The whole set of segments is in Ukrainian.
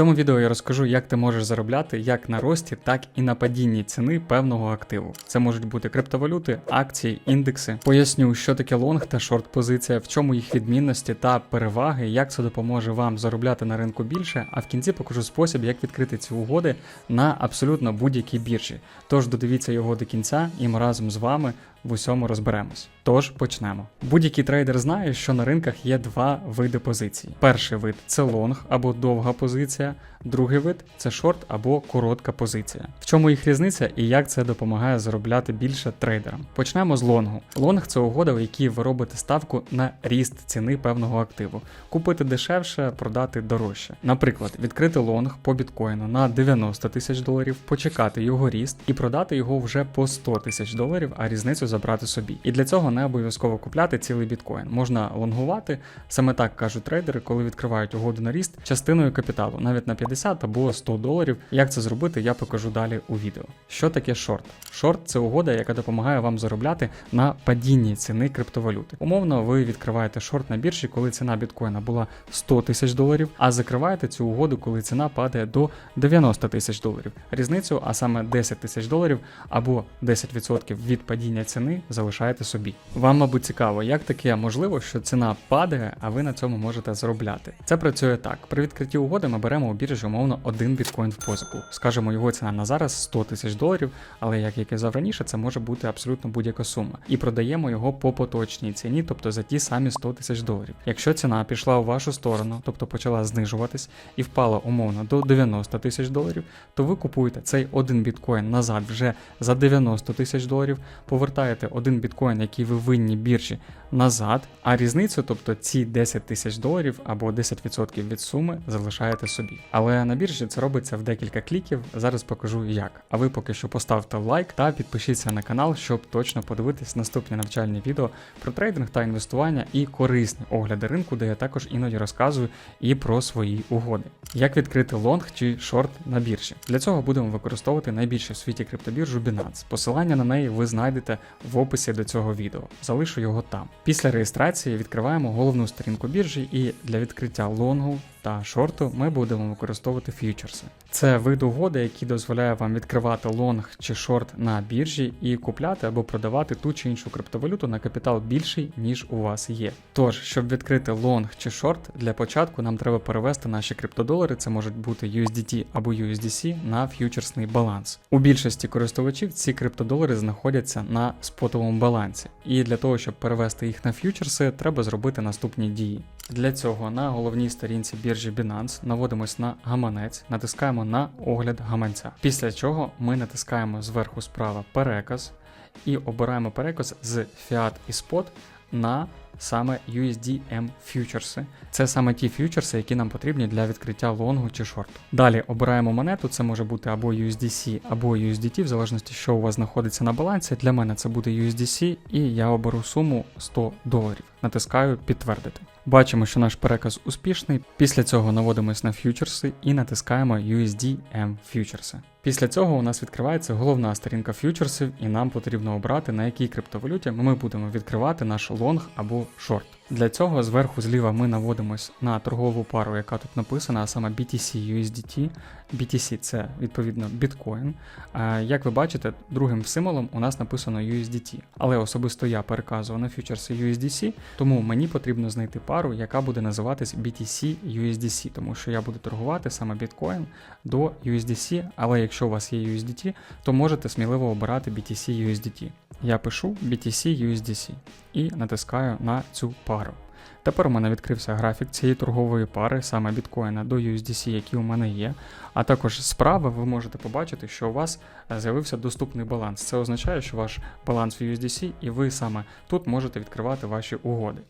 цьому відео я розкажу, як ти можеш заробляти як на рості, так і на падінні ціни певного активу. Це можуть бути криптовалюти, акції, індекси. Поясню, що таке лонг та шорт позиція, в чому їх відмінності та переваги, як це допоможе вам заробляти на ринку більше. А в кінці покажу спосіб, як відкрити ці угоди на абсолютно будь-якій біржі. Тож додивіться його до кінця, і ми разом з вами в усьому розберемось. Тож почнемо. Будь-який трейдер знає, що на ринках є два види позицій. Перший вид це лонг або довга позиція, другий вид це шорт або коротка позиція. В чому їх різниця і як це допомагає заробляти більше трейдерам? Почнемо з лонгу. Лонг це угода, в якій ви робите ставку на ріст ціни певного активу, купити дешевше, продати дорожче. Наприклад, відкрити лонг по біткоїну на 90 тисяч доларів, почекати його ріст і продати його вже по 100 тисяч доларів, а різницю забрати собі. І для цього не обов'язково купляти цілий біткоін. Можна лонгувати, саме так кажуть трейдери, коли відкривають угоду на ріст частиною капіталу, навіть на 50 або 100 доларів. Як це зробити, я покажу далі у відео. Що таке шорт? Шорт це угода, яка допомагає вам заробляти на падінні ціни криптовалюти. Умовно, ви відкриваєте шорт на біржі, коли ціна біткоїна була 100 тисяч доларів, а закриваєте цю угоду, коли ціна падає до 90 тисяч доларів. Різницю, а саме 10 тисяч доларів або 10% від падіння ціни залишаєте собі. Вам, мабуть, цікаво, як таке можливо, що ціна падає, а ви на цьому можете заробляти. Це працює так: при відкритті угоди ми беремо у біржі умовно один біткоін в позику. Скажемо, його ціна на зараз 100 тисяч доларів, але як я казав раніше, це може бути абсолютно будь-яка сума. І продаємо його по поточній ціні, тобто за ті самі 100 тисяч доларів. Якщо ціна пішла у вашу сторону, тобто почала знижуватись і впала умовно до 90 тисяч доларів, то ви купуєте цей один біткоін назад вже за 90 тисяч доларів, повертаєте один біткоін, який ви винні біржі, назад, а різницю, тобто ці 10 тисяч доларів або 10% від суми, залишаєте собі. Але на біржі це робиться в декілька кліків. Зараз покажу як. А ви поки що поставте лайк та підпишіться на канал, щоб точно подивитись наступні навчальні відео про трейдинг та інвестування і корисні огляди ринку, де я також іноді розказую і про свої угоди. Як відкрити лонг чи шорт на біржі? Для цього будемо використовувати найбільшу в світі криптобіржу Binance. Посилання на неї ви знайдете в описі до цього відео. Залишу його там. Після реєстрації відкриваємо головну сторінку біржі, і для відкриття лонгу та шорту ми будемо використовувати фьючерси. Це вид угоди, який дозволяє вам відкривати лонг чи шорт на біржі і купляти або продавати ту чи іншу криптовалюту на капітал більший, ніж у вас є. Тож, щоб відкрити лонг чи шорт, для початку нам треба перевести наші криптодолари, це можуть бути USDT або USDC, на фьючерсний баланс. У більшості користувачів ці криптодолари знаходяться на спотовому балансі, і для того, щоб перевести їх на фьючерси, треба зробити наступні дії. Для цього на головній сторінці біржі Binance наводимось на гаманець, натискаємо на огляд гаманця. Після чого ми натискаємо зверху справа переказ і обираємо переказ з Fiat і Spot на саме USDM фьючерси. Це саме ті фьючерси, які нам потрібні для відкриття лонгу чи шорту. Далі обираємо монету, це може бути або USDC, або USDT, в залежності, що у вас знаходиться на балансі. Для мене це буде USDC, і я оберу суму 100 доларів. Натискаю підтвердити. Бачимо, що наш переказ успішний. Після цього наводимось на фьючерси і натискаємо USDM фьючерси. Після цього у нас відкривається головна сторінка фьючерсів, і нам потрібно обрати, на якій криптовалюті ми будемо відкривати наш лонг або шорт. Для цього зверху зліва ми наводимось на торгову пару, яка тут написана, а саме BTC USDT. BTC це відповідно біткоін. Як ви бачите, другим символом у нас написано USDT. Але особисто я переказував на фьючерси USDC, тому мені потрібно знайти пару, яка буде називатись BTC USDC, тому що я буду торгувати саме біткоін до USDC, але якщо у вас є USDT, то можете сміливо обирати BTC USDT. Я пишу BTC USDC і натискаю на цю пару. Тепер у мене відкрився графік цієї торгової пари, саме біткоїна до USDC, які у мене є. А також справа ви можете побачити, що у вас з'явився доступний баланс. Це означає, що ваш баланс в USDC, і ви саме тут можете відкривати ваші угоди.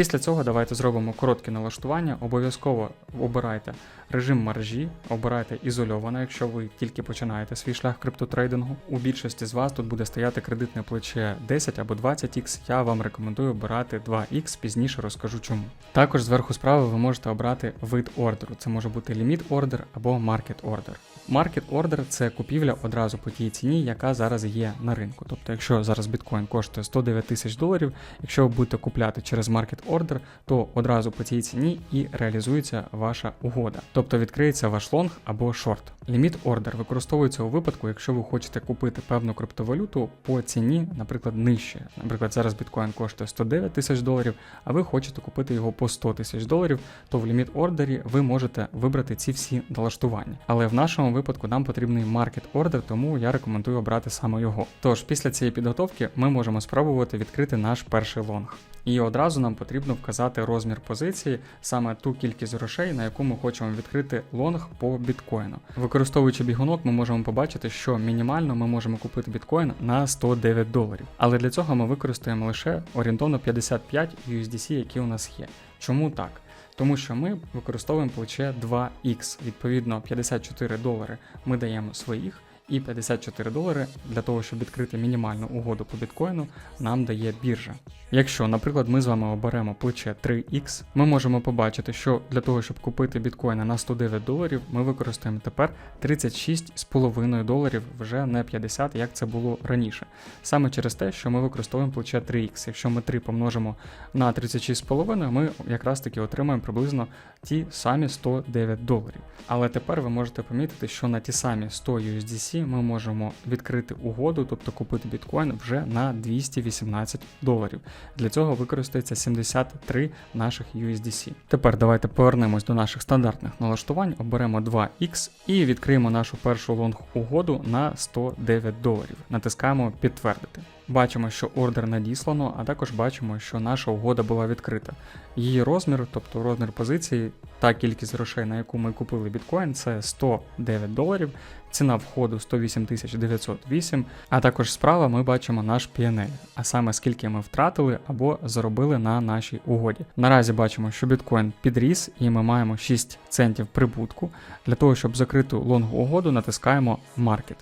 Після цього давайте зробимо коротке налаштування. Обов'язково обирайте режим мережі, обирайте ізольовано, якщо ви тільки починаєте свій шлях криптотрейдингу. У більшості з вас тут буде стояти кредитне плече 10 або 20X. Я вам рекомендую обирати 2X, пізніше розкажу чому. Також зверху справа ви можете обрати вид ордеру. Це може бути ліміт ордер або маркет ордер. Маркет ордер це купівля одразу по тій ціні, яка зараз є на ринку. Тобто, якщо зараз біткоін коштує 109 тисяч доларів, якщо ви будете купляти через маркет ордер, то одразу по цій ціні і реалізується ваша угода. Тобто відкриється ваш лонг або шорт. Ліміт ордер використовується у випадку, якщо ви хочете купити певну криптовалюту по ціні, наприклад, нижче. Наприклад, зараз біткоін коштує 109 тисяч доларів, а ви хочете купити його по 100 тисяч доларів, то в ліміт ордері ви можете вибрати ці всі налаштування. Але в нашому випадку нам потрібний маркет ордер, тому я рекомендую обрати саме його. Тож після цієї підготовки ми можемо спробувати відкрити наш перший лонг. І одразу нам потрібно вказати розмір позиції, саме ту кількість грошей, на яку ми хочемо відкрити лонг по біткоїну. Використовуючи бігунок, ми можемо побачити, що мінімально ми можемо купити біткоін на 109 доларів. Але для цього ми використаємо лише орієнтовно 55 USDC, які у нас є. Чому так? Тому що ми використовуємо плече 2X. Відповідно, 54 долари ми даємо своїх. І 54 долари для того, щоб відкрити мінімальну угоду по біткоїну, нам дає біржа. Якщо, наприклад, ми з вами оберемо плече 3X, ми можемо побачити, що для того, щоб купити біткоїни на 109 доларів, ми використаємо тепер 36,5 доларів, вже не 50, як це було раніше. Саме через те, що ми використовуємо плече 3X. Якщо ми 3 помножимо на 36,5, ми якраз таки отримаємо приблизно ті самі 109 доларів. Але тепер ви можете помітити, що на ті самі 100 USDC ми можемо відкрити угоду, тобто купити біткоін вже на 218 доларів. Для цього використається 73 наших USDC. Тепер давайте повернемось до наших стандартних налаштувань, оберемо 2X і відкриємо нашу першу лонг угоду на 109 доларів. Натискаємо підтвердити. Бачимо, що ордер надіслано, а також бачимо, що наша угода була відкрита. Її розмір, тобто розмір позиції, та кількість грошей, на яку ми купили біткоін, це 109 доларів. Ціна входу 108 908, а також справа ми бачимо наш PNL, а саме скільки ми втратили або заробили на нашій угоді. Наразі бачимо, що біткоін підріс і ми маємо 6 центів прибутку. Для того, щоб закрити лонг угоду, натискаємо Market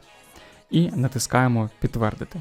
і натискаємо підтвердити.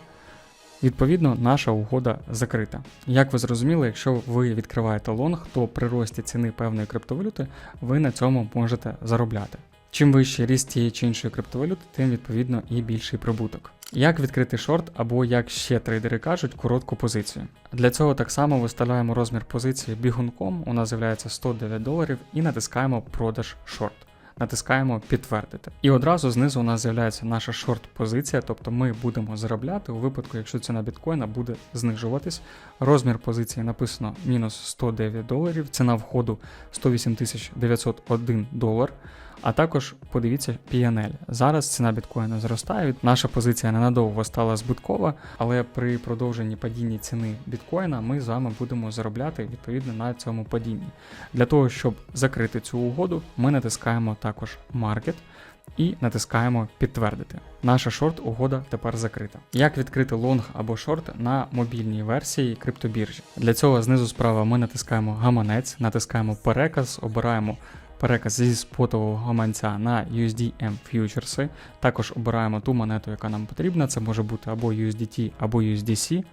Відповідно, наша угода закрита. Як ви зрозуміли, якщо ви відкриваєте лонг, то при рості ціни певної криптовалюти ви на цьому можете заробляти. Чим вищий ріст тієї чи іншої криптовалюти, тим відповідно і більший прибуток. Як відкрити шорт або, як ще трейдери кажуть, коротку позицію. Для цього так само виставляємо розмір позиції бігунком, у нас з'являється 109 доларів, і натискаємо продаж шорт. Натискаємо підтвердити. І одразу знизу у нас з'являється наша шорт-позиція, тобто ми будемо заробляти у випадку, якщо ціна біткоїна буде знижуватись. Розмір позиції написано мінус 109 доларів, ціна входу 108 901 долар. А також подивіться PNL. Зараз ціна біткоїна зростає. Наша позиція ненадовго стала збиткова, але при продовженні падіння ціни біткоїна ми з вами будемо заробляти відповідно на цьому падінні. Для того, щоб закрити цю угоду, ми натискаємо також Market. І натискаємо підтвердити. Наша шорт угода тепер закрита. Як відкрити лонг або шорт на мобільній версії криптобіржі? Для цього знизу справа ми натискаємо гаманець, натискаємо переказ, обираємо переказ зі спотового гаманця на USDM фьючерси. Також обираємо ту монету, яка нам потрібна. Це може бути або USDT, або USDC.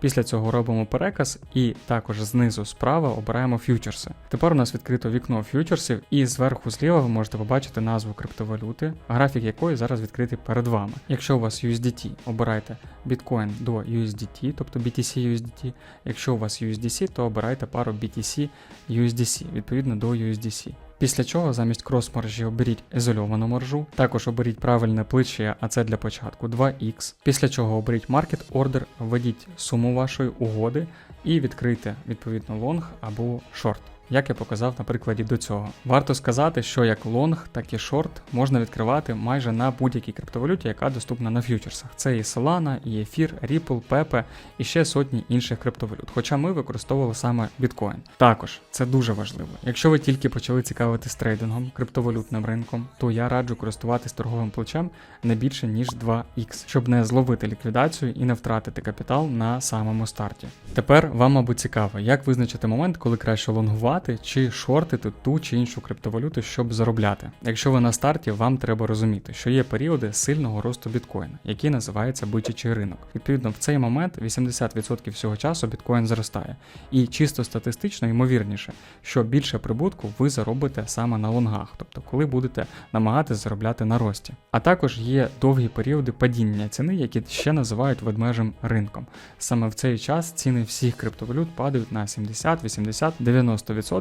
Після цього робимо переказ і також знизу справа обираємо фьючерси. Тепер у нас відкрито вікно фьючерсів, і зверху зліва ви можете побачити назву криптовалюти, графік якої зараз відкритий перед вами. Якщо у вас USDT, обирайте біткоін до USDT, тобто BTC USDT. Якщо у вас USDC, то обирайте пару BTC USDC, відповідно до USDC. Після чого замість крос-маржі оберіть ізольовану маржу, також оберіть правильне плече, а це для початку 2X. Після чого оберіть Market Order, введіть суму вашої угоди і відкрийте відповідно лонг або шорт. Як я показав на прикладі до цього. Варто сказати, що як лонг, так і шорт можна відкривати майже на будь-якій криптовалюті, яка доступна на фьючерсах. Це і Solana, і Ефір, Ripple, Pepe і ще сотні інших криптовалют. Хоча ми використовували саме біткоін. Також це дуже важливо. Якщо ви тільки почали цікавитись трейдингом, криптовалютним ринком, то я раджу користуватись торговим плечем не більше ніж 2x, щоб не зловити ліквідацію і не втратити капітал на самому старті. Тепер вам, мабуть, цікаво, як визначити момент, коли краще лонгувати лонгувати чи шортити ту чи іншу криптовалюту, щоб заробляти. Якщо ви на старті, вам треба розуміти, що є періоди сильного росту біткоїна, який називається бичачий ринок. Відповідно, в цей момент 80% всього часу біткоін зростає. І чисто статистично ймовірніше, що більше прибутку ви заробите саме на лонгах, тобто коли будете намагатися заробляти на рості. А також є довгі періоди падіння ціни, які ще називають ведмежим ринком. Саме в цей час ціни всіх криптовалют падають на 70, 80, 90%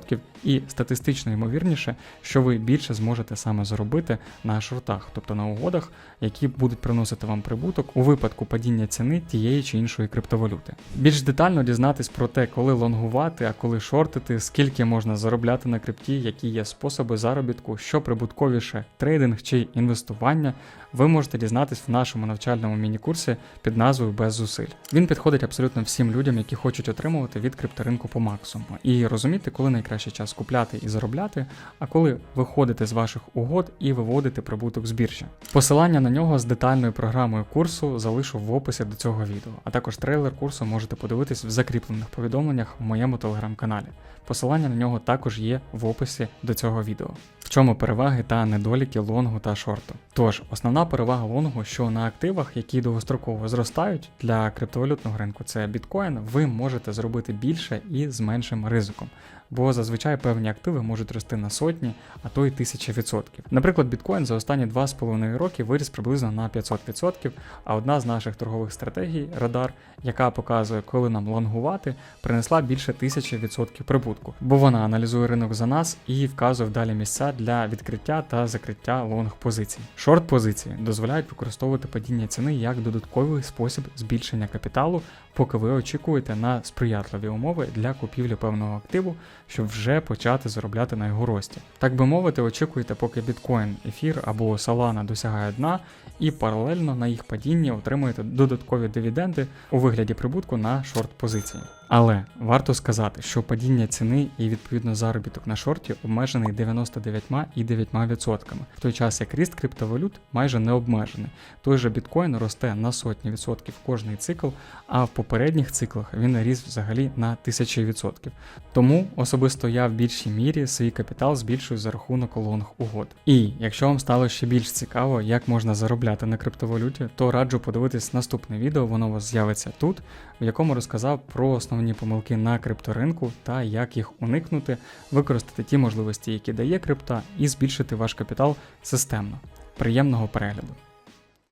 і статистично ймовірніше, що ви більше зможете саме заробити на шортах, тобто на угодах, які будуть приносити вам прибуток у випадку падіння ціни тієї чи іншої криптовалюти. Більш детально дізнатись про те, коли лонгувати, а коли шортити, скільки можна заробляти на крипті, які є способи заробітку, що прибутковіше трейдинг чи інвестування, ви можете дізнатись в нашому навчальному міні-курсі під назвою Без зусиль. Він підходить абсолютно всім людям, які хочуть отримувати від крипторинку по максимуму, і розуміти, коли найкращий час купляти і заробляти, а коли виходити з ваших угод і виводити прибуток з біржі. Посилання на нього з детальною програмою курсу залишу в описі до цього відео, а також трейлер курсу можете подивитись в закріплених повідомленнях в моєму телеграм-каналі. Посилання на нього також є в описі до цього відео. Чому переваги та недоліки лонгу та шорту? Тож, основна перевага лонгу, що на активах, які довгостроково зростають для криптовалютного ринку, це біткоін, ви можете зробити більше і з меншим ризиком. Бо зазвичай певні активи можуть рости на сотні, а то й тисячі відсотків. Наприклад, біткоін за останні 2,5 роки виріс приблизно на 500%, а одна з наших торгових стратегій Радар, яка показує, коли нам лонгувати, принесла більше тисячі відсотків прибутку, бо вона аналізує ринок за нас і вказує вдалі місця для відкриття та закриття лонг позицій. Шорт позиції дозволяють використовувати падіння ціни як додатковий спосіб збільшення капіталу, поки ви очікуєте на сприятливі умови для купівлі певного активу, щоб вже почати заробляти на його рості. Так би мовити, очікуєте, поки біткоін, ефір або Solana досягає дна, і паралельно на їх падінні отримуєте додаткові дивіденди у вигляді прибутку на шорт позиції. Але варто сказати, що падіння ціни і відповідно заробіток на шорті обмежений 99,9%, в той час як ріст криптовалют майже не обмежений. Той же біткоін росте на сотні відсотків кожний цикл, а в попередніх циклах він ріс взагалі на тисячі відсотків. Тому особисто я в більшій мірі свій капітал збільшую за рахунок лонг угод. І якщо вам стало ще більш цікаво, як можна заробляти на криптовалюті, то раджу подивитись наступне відео, воно у вас з'явиться тут, в якому розказав про основні помилки на крипторинку та як їх уникнути, використати ті можливості, які дає крипта, і збільшити ваш капітал системно. Приємного перегляду!